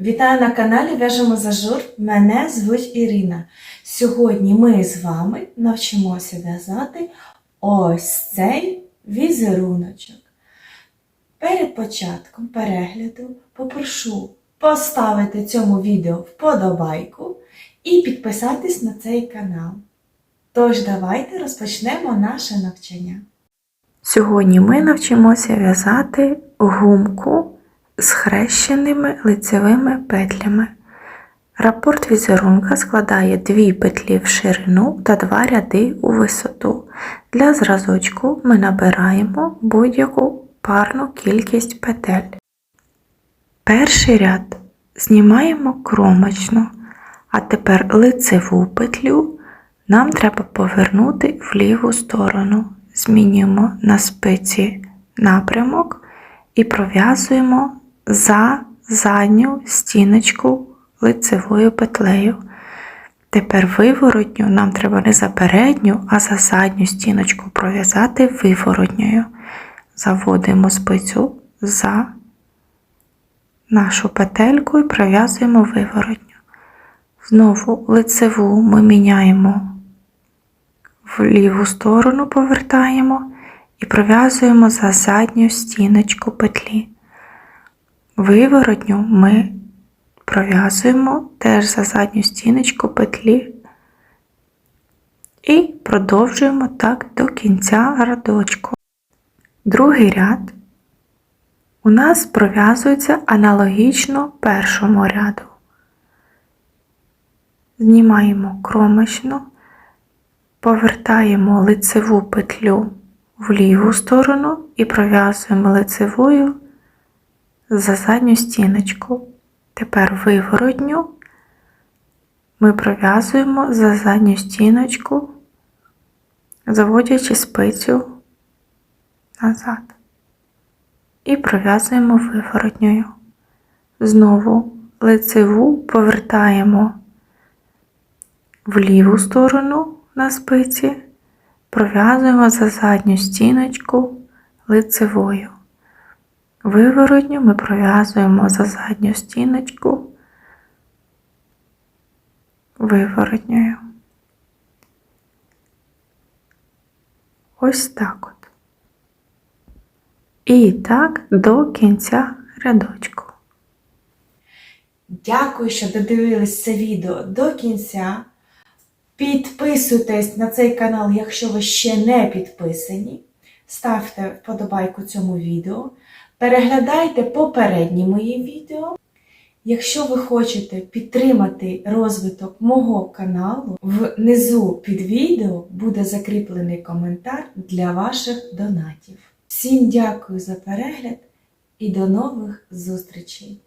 Вітаю на каналі В'яжемо зажур. Мене звуть Ірина. Сьогодні ми з вами навчимося в'язати ось цей візеруночок. Перед початком перегляду попрошу поставити цьому відео вподобайку і підписатись на цей канал. Тож давайте розпочнемо наше навчання. Сьогодні ми навчимося в'язати гумку з хрещеними лицевими петлями. Рапорт візерунка складає дві петлі в ширину та два ряди у висоту. Для зразочку ми набираємо будь-яку парну кількість петель. Перший ряд знімаємо кромочну, а тепер лицеву петлю нам треба повернути в ліву сторону. Змінюємо на спиці напрямок і пров'язуємо за задню стіночку лицевою петлею. Тепер виворотню нам треба не за передню, а за задню стіночку пров'язати виворотньою. Заводимо спицю за нашу петельку і пров'язуємо виворотню. Знову лицеву ми міняємо в ліву сторону, повертаємо і пров'язуємо за задню стіночку петлі. Виворотню ми пров'язуємо теж за задню стіночку петлі і продовжуємо так до кінця рядочку. Другий ряд у нас пров'язується аналогічно першому ряду. Знімаємо кромочну, повертаємо лицеву петлю в ліву сторону і пров'язуємо лицевою за задню стіночку. Тепер виворотню ми пров'язуємо за задню стіночку, заводячи спицю назад. І пров'язуємо виворотньою. Знову лицеву повертаємо в ліву сторону на спиці, пров'язуємо за задню стіночку лицевою. Виворотню ми пров'язуємо за задню стіночку виворотньою. Ось так от. І так до кінця рядочку. Дякую, що додивились це відео до кінця. Підписуйтесь на цей канал, якщо ви ще не підписані. Ставте вподобайку цьому відео. Переглядайте попередні мої відео. Якщо ви хочете підтримати розвиток мого каналу, внизу під відео буде закріплений коментар для ваших донатів. Всім дякую за перегляд і до нових зустрічей!